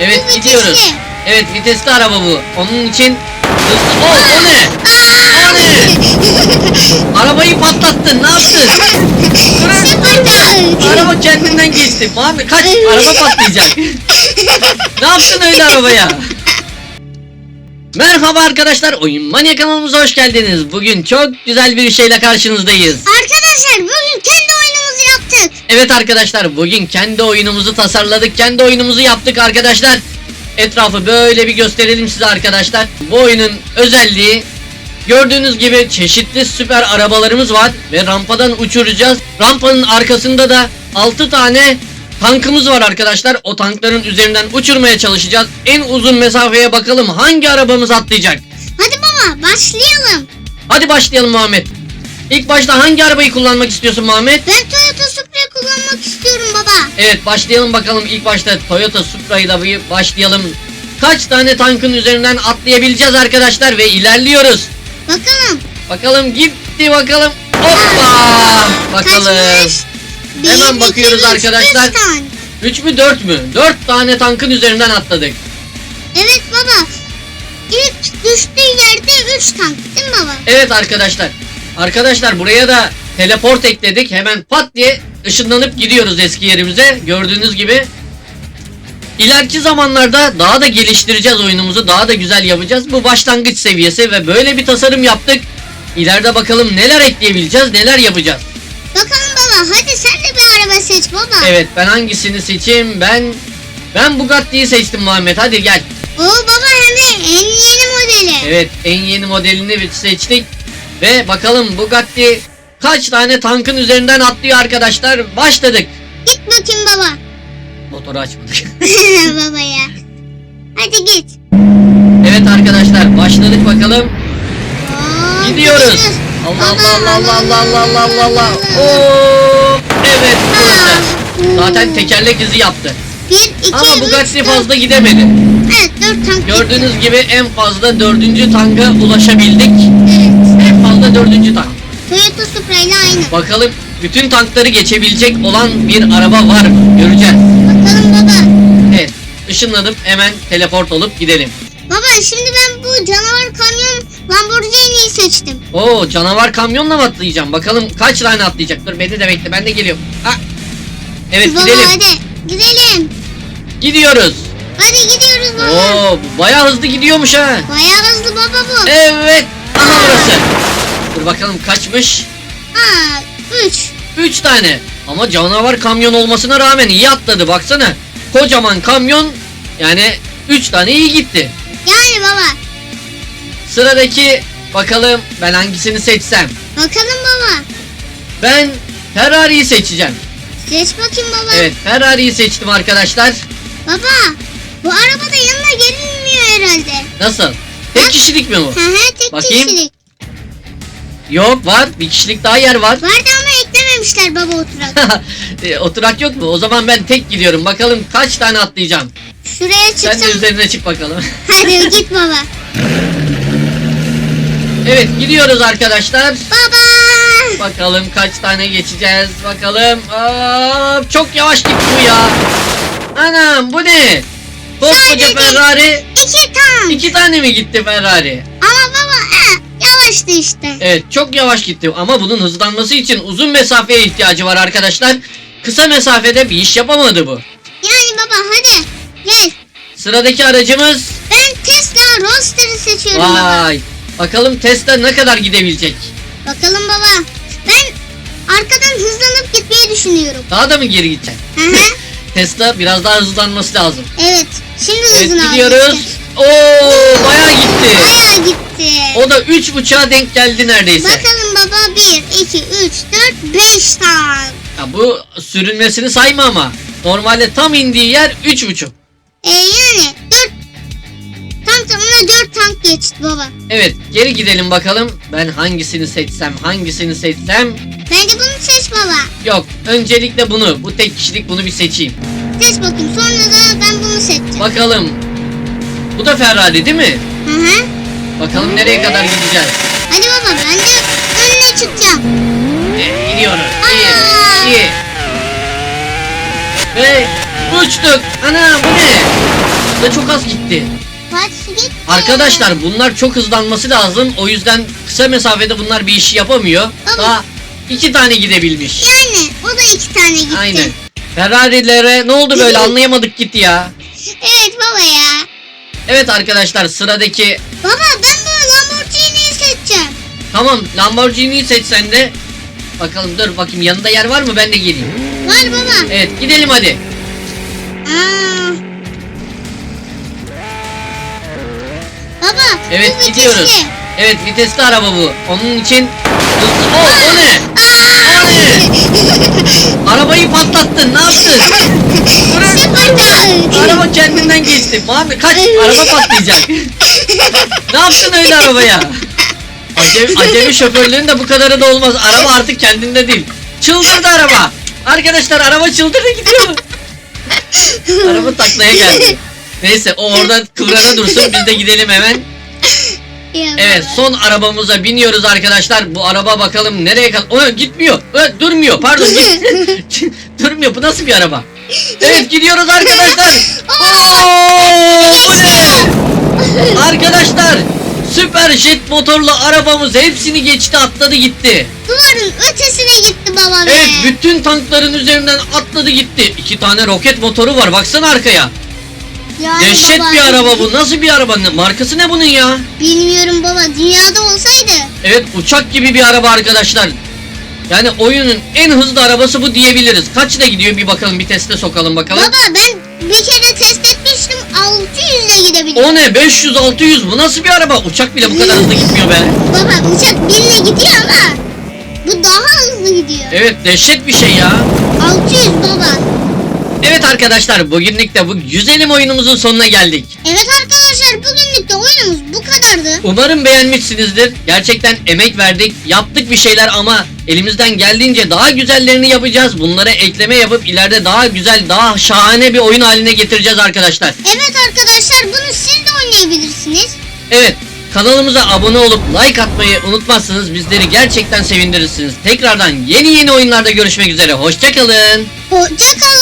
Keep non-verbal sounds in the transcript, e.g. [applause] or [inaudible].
Evet Bu gidiyoruz. vitesli. Evet vitesli araba bu. Onun için hızlı... Oh, o ne? O ne? [laughs] Arabayı patlattın. Ne yaptın? Sıfırdan. Araba kendinden geçti. Muhammed kaç. Araba patlayacak. ne yaptın öyle arabaya? Merhaba arkadaşlar. Oyun Manya kanalımıza hoş geldiniz. Bugün çok güzel bir şeyle karşınızdayız. Arkadaşlar yaptık. Evet arkadaşlar bugün kendi oyunumuzu tasarladık. Kendi oyunumuzu yaptık arkadaşlar. Etrafı böyle bir gösterelim size arkadaşlar. Bu oyunun özelliği gördüğünüz gibi çeşitli süper arabalarımız var ve rampadan uçuracağız. Rampanın arkasında da 6 tane tankımız var arkadaşlar. O tankların üzerinden uçurmaya çalışacağız. En uzun mesafeye bakalım hangi arabamız atlayacak. Hadi baba başlayalım. Hadi başlayalım Muhammed. İlk başta hangi arabayı kullanmak istiyorsun Muhammed? Ben Evet başlayalım bakalım ilk başta Toyota Supra ile bir başlayalım. Kaç tane tankın üzerinden atlayabileceğiz arkadaşlar ve ilerliyoruz. Bakalım. Bakalım gitti bakalım. Hoppa! Bakalım. Kaçmış? Hemen iki, bakıyoruz üç, arkadaşlar. üç tane. 3 mü 4 mü? 4 tane tankın üzerinden atladık. Evet baba. İlk düştüğü yerde 3 tank değil mi baba? Evet arkadaşlar. Arkadaşlar buraya da teleport ekledik. Hemen pat diye ışınlanıp gidiyoruz eski yerimize. Gördüğünüz gibi. İleriki zamanlarda daha da geliştireceğiz oyunumuzu. Daha da güzel yapacağız. Bu başlangıç seviyesi ve böyle bir tasarım yaptık. İleride bakalım neler ekleyebileceğiz, neler yapacağız. Bakalım baba hadi sen de bir araba seç baba. Evet ben hangisini seçeyim? Ben ben Bugatti'yi seçtim Muhammed. Hadi gel. Oo baba hem de en yeni modeli. Evet en yeni modelini seçtik. Ve bakalım Bugatti kaç tane tankın üzerinden atlıyor arkadaşlar. Başladık. Git bakayım baba. Motoru açmadık. [laughs] [laughs] baba ya. Hadi git. evet arkadaşlar başladık bakalım. Oo, Gidiyoruz. Allah Allah Allah Allah Allah Allah Allah Allah Allah. Oo, evet burası. Zaten tekerlek izi yaptı. Bir, iki, Ama üç, Bugatti dört. fazla gidemedi. Evet dört tank. Gördüğünüz gibi en fazla dördüncü tanka ulaşabildik. Evet. En fazla dördüncü tank. Toyota Supra ile aynı. Bakalım bütün tankları geçebilecek olan bir araba var mı? Göreceğiz. Bakalım baba. Evet. Işınladım hemen teleport olup gidelim. Baba şimdi ben bu canavar kamyon Lamborghini'yi seçtim. Oo canavar kamyonla mı atlayacağım? Bakalım kaç tane atlayacak? Dur beni de bekle ben de geliyorum. Ha. Evet baba gidelim. hadi gidelim. Gidiyoruz. Hadi gidiyoruz baba. Oo bayağı hızlı gidiyormuş ha. Bayağı hızlı baba bu. Evet. Aha burası. Dur bakalım kaçmış? Aa, üç. 3 tane. Ama canavar kamyon olmasına rağmen iyi atladı baksana. Kocaman kamyon yani 3 tane iyi gitti. Yani baba. Sıradaki bakalım ben hangisini seçsem. Bakalım baba. Ben Ferrari'yi seçeceğim. Seç bakayım baba. Evet Ferrari'yi seçtim arkadaşlar. Baba. Bu arabada yanına gelinmiyor herhalde. Nasıl? Tek kişilik mi bu? Hı hı tek Bakayım. kişilik. Yok var. Bir kişilik daha yer var. Vardı ama eklememişler baba oturak. [laughs] E, Oturak yok mu? O zaman ben tek gidiyorum. Bakalım kaç tane atlayacağım. Şuraya Sen de çıksam. üzerine çık bakalım. [laughs] Hadi git baba. evet gidiyoruz arkadaşlar. Baba. Bakalım kaç tane geçeceğiz. Bakalım. Aa, çok yavaş gitti bu ya. Anam bu ne? Koskoca Ferrari. İki tank. iki tane mi gitti Ferrari? Ama yavaştı işte. Evet çok yavaş gitti ama bunun hızlanması için uzun mesafeye ihtiyacı var arkadaşlar. Kısa mesafede bir iş yapamadı bu. Yani baba hadi gel. Sıradaki aracımız Ben Tesla Roadster'ı seçiyorum baba. vay. Bakalım Tesla ne kadar gidebilecek? Bakalım baba. Ben arkadan hızlanıp gitmeyi düşünüyorum. Daha da mı geri gidecek? Hı hı. [laughs] Tesla biraz daha hızlanması lazım. evet. Şimdi Evet hızını aldı gidiyoruz. işte. Oo bayağı gitti. Bayağı gitti. O da 3.5'a denk geldi neredeyse. Bakalım baba 1, 2, 3, 4, 5 tank. Ya bu sürünmesini sayma ama. Normalde tam indiği yer 3.5. E yani 4 tam tamına 4 tank geçti baba. Evet geri gidelim bakalım. Ben hangisini seçsem hangisini seçsem. Bence bunu seç baba. Yok öncelikle bunu. Bu tek kişilik bunu bir seçeyim. Seç bakayım sonra da ben bunu seçeceğim. Bakalım. Bu da Ferrari değil mi? Hı hı. Bakalım nereye kadar gideceğiz. Hadi baba ben de önüne çıkacağım. Evet, gidiyoruz. İyi, iyi. Ve uçtuk. Ana bu ne? hızda çok az gitti. Kaç gitti? Arkadaşlar bunlar çok hızlanması lazım. O yüzden kısa mesafede bunlar bir işi yapamıyor. Ama- Daha iki tane gidebilmiş. Yani o da iki tane gitti. Aynen. Ferrari'lere ne oldu böyle [laughs] anlayamadık gitti ya. Evet baba ya. Evet arkadaşlar sıradaki Baba tamam Lamborghini'yi seçsen de bakalım dur bakayım yanında yer var mı ben de geleyim. Var baba. Evet gidelim hadi. Aa. Baba Evet bu gidiyoruz. vitesli. Evet vitesli araba bu. Onun için o, o ne? Aa! O ne? [laughs] Arabayı patlattın ne yaptın? Durun. Araba kendinden geçti. Muhammed kaç araba patlayacak. [laughs] ne yaptın öyle arabaya? Acemi, acemi şoförlüğün de bu kadarı da olmaz. Araba artık kendinde değil. Çıldırdı araba. Arkadaşlar araba çıldırdı gidiyor. araba taklaya geldi. Neyse o orada kıvrana dursun biz de gidelim hemen. Evet son arabamıza biniyoruz arkadaşlar. Bu araba bakalım nereye kadar... O gitmiyor. Ö, durmuyor pardon. [laughs] durmuyor bu nasıl bir araba? Evet gidiyoruz arkadaşlar. [laughs] Oo, ne? Arkadaşlar süper jet motorlu arabamız hepsini geçti atladı gitti. Duvarın ötesine gitti baba be. Evet bütün tankların üzerinden atladı gitti. İki tane roket motoru var baksana arkaya. Yani Dehşet baba, bir araba bu. Nasıl bir araba? Markası ne bunun ya? Bilmiyorum baba dünyada olsaydı. Evet uçak gibi bir araba arkadaşlar. Yani oyunun en hızlı arabası bu diyebiliriz. Kaçla gidiyor bir bakalım bir teste sokalım bakalım. Baba ben bir kere test etmiştim 600 ile gidebiliyor. O ne 500 600 bu nasıl bir araba? Uçak bile bu kadar hızlı gitmiyor be. Baba uçak 1000 ile gidiyor ama bu daha hızlı gidiyor. Evet dehşet bir şey ya. 600 baba. Evet arkadaşlar bugünlük de bu güzelim oyunumuzun sonuna geldik. Evet arkadaşlar bugünlük de oyunumuz bu kadardı. Umarım beğenmişsinizdir. Gerçekten emek verdik, yaptık bir şeyler ama elimizden geldiğince daha güzellerini yapacağız. Bunlara ekleme yapıp ileride daha güzel, daha şahane bir oyun haline getireceğiz arkadaşlar. Evet arkadaşlar bunu siz de oynayabilirsiniz. Evet, kanalımıza abone olup like atmayı unutmazsanız bizleri gerçekten sevindirirsiniz. Tekrardan yeni yeni oyunlarda görüşmek üzere. Hoşçakalın. Hoşçakalın.